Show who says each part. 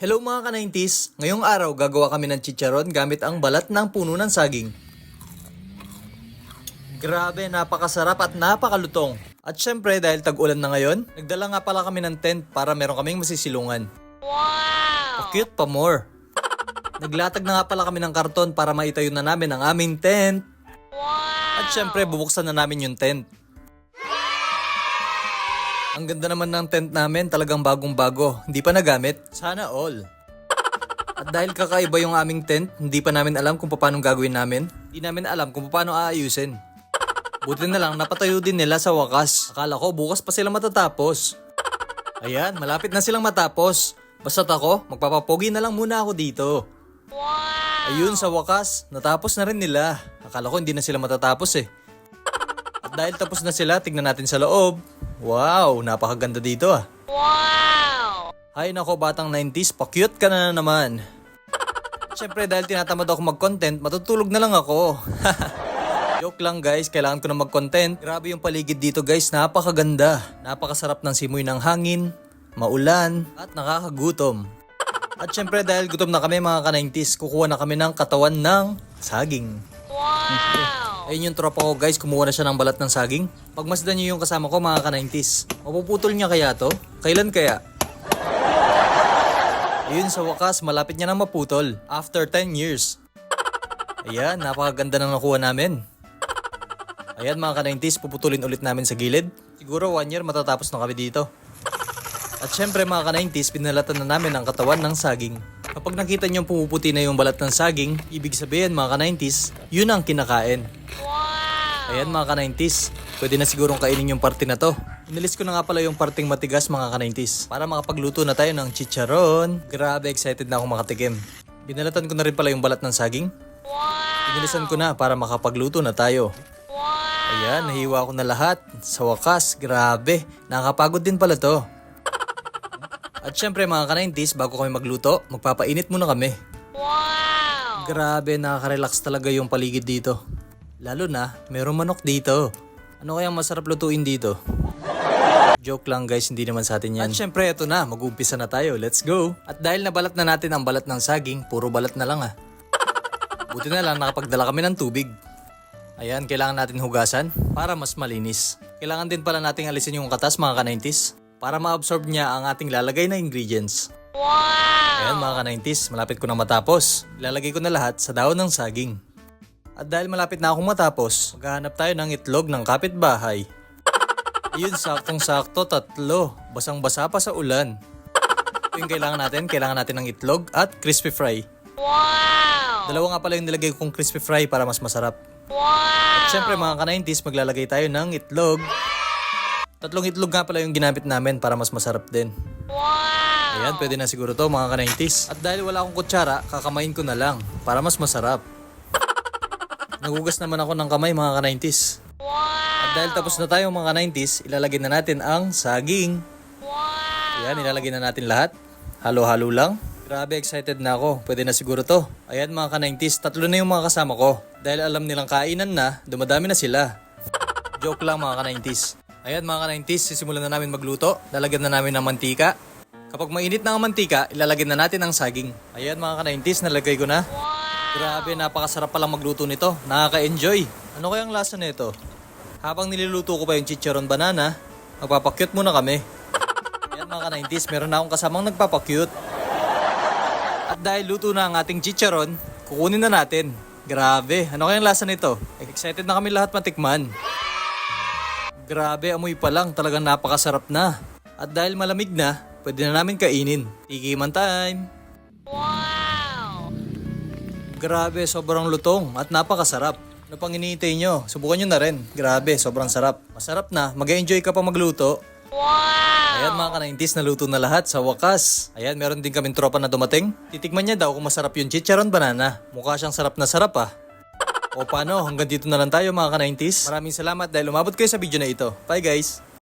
Speaker 1: Hello mga ka-90s! Ngayong araw gagawa kami ng chicharon gamit ang balat ng puno ng saging. Grabe, napakasarap at napakalutong. At syempre dahil tag-ulan na ngayon, nagdala nga pala kami ng tent para meron kaming masisilungan. Wow! cute pa more. Naglatag na nga pala kami ng karton para maitayo na namin ang aming tent. At syempre bubuksan na namin yung tent. Ang ganda naman ng tent namin, talagang bagong-bago. Hindi pa nagamit. Sana all. At dahil kakaiba yung aming tent, hindi pa namin alam kung paano gagawin namin. Hindi namin alam kung paano aayusin. Buti na lang, napatayo din nila sa wakas. Akala ko, bukas pa sila matatapos. Ayan, malapit na silang matapos. Basta't ako, magpapapogi na lang muna ako dito. Ayun, sa wakas, natapos na rin nila. Akala ko hindi na sila matatapos eh. At dahil tapos na sila, tignan natin sa loob. Wow, napakaganda dito ah. Wow! Ay nako, batang 90s, pa-cute ka na naman. Siyempre, dahil tinatamad ako mag-content, matutulog na lang ako. Joke lang guys, kailangan ko na mag-content. Grabe yung paligid dito guys, napakaganda. Napakasarap ng simoy ng hangin, maulan, at nakakagutom. At syempre dahil gutom na kami mga ka-90s, kukuha na kami ng katawan ng saging. Wow! Ayun yung tropa ko guys, kumuha na siya ng balat ng saging. Pagmasdan niyo yung kasama ko mga ka-90s. Mapuputol niya kaya to? Kailan kaya? Ayun sa wakas, malapit niya na maputol. After 10 years. Ayan, napakaganda na nakuha namin. Ayan mga ka-90s, puputulin ulit namin sa gilid. Siguro 1 year matatapos na kami dito. At syempre mga ka-90s, pinalatan na namin ang katawan ng saging. Kapag nakita niyo pumuputi na yung balat ng saging, ibig sabihin mga ka-90s, yun ang kinakain. Ayan mga ka-90s, pwede na sigurong kainin yung parte na to. Inilis ko na nga pala yung parting matigas mga ka-90s para makapagluto na tayo ng chicharon. Grabe excited na ako makatikim. Binalatan ko na rin pala yung balat ng saging. Inilisan ko na para makapagluto na tayo. Ayan, nahiwa ko na lahat. Sa wakas, grabe. Nakakapagod din pala to. At syempre mga ka-90s, bago kami magluto, magpapainit muna kami. Grabe, nakaka-relax talaga yung paligid dito. Lalo na, merong manok dito. Ano kayang masarap lutuin dito? Joke lang guys, hindi naman sa atin yan. At syempre, eto na, mag-umpisa na tayo. Let's go! At dahil nabalat na natin ang balat ng saging, puro balat na lang ah. Buti na lang nakapagdala kami ng tubig. Ayan, kailangan natin hugasan para mas malinis. Kailangan din pala nating alisin yung katas mga ka-90s para ma-absorb niya ang ating lalagay na ingredients. Ayan mga ka-90s, malapit ko na matapos. Ilalagay ko na lahat sa daon ng saging. At dahil malapit na akong matapos, maghahanap tayo ng itlog ng kapitbahay. Yun, saktong-sakto, tatlo. Basang-basa pa sa ulan. Ito yung kailangan natin. Kailangan natin ng itlog at crispy fry. Dalawa nga pala yung nilagay kong crispy fry para mas masarap. At syempre mga ka-90s, maglalagay tayo ng itlog. Tatlong itlog nga pala yung ginamit namin para mas masarap din. Ayan, pwede na siguro to mga ka-90s. At dahil wala akong kutsara, kakamain ko na lang para mas masarap. Nagugas naman ako ng kamay mga ka-90s. At dahil tapos na tayo mga ka-90s, ilalagay na natin ang saging. Ayan, ilalagay na natin lahat. Halo-halo lang. Grabe, excited na ako. Pwede na siguro to. Ayan mga ka-90s, tatlo na yung mga kasama ko. Dahil alam nilang kainan na, dumadami na sila. Joke lang mga ka-90s. Ayan mga ka-90s, sisimulan na namin magluto. Lalagyan na namin ng mantika. Kapag mainit na ang mantika, ilalagyan na natin ang saging. Ayan mga ka-90s, nalagay ko na. Grabe, napakasarap palang magluto nito. Nakaka-enjoy. Ano kayang lasa nito? Habang niluluto ko pa yung chicharon banana, magpapakyut muna kami. Ayan mga ka-90s, meron na akong kasamang nagpapakyut. At dahil luto na ang ating chicharon, kukunin na natin. Grabe, ano kayang lasa nito? Excited na kami lahat matikman. Grabe, amoy pa lang, talagang napakasarap na. At dahil malamig na, pwede na namin kainin. Tikiman time! Grabe, sobrang lutong at napakasarap. Ano pang iniintay nyo? Subukan nyo na rin. Grabe, sobrang sarap. Masarap na, mag-enjoy ka pa magluto. Ayan mga ka-90s, naluto na lahat sa wakas. Ayan, meron din kaming tropa na dumating. Titikman niya daw kung masarap yung chicharon banana. Mukha siyang sarap na sarap ah. O paano, hanggang dito na lang tayo mga ka-90s. Maraming salamat dahil umabot kayo sa video na ito. Bye guys!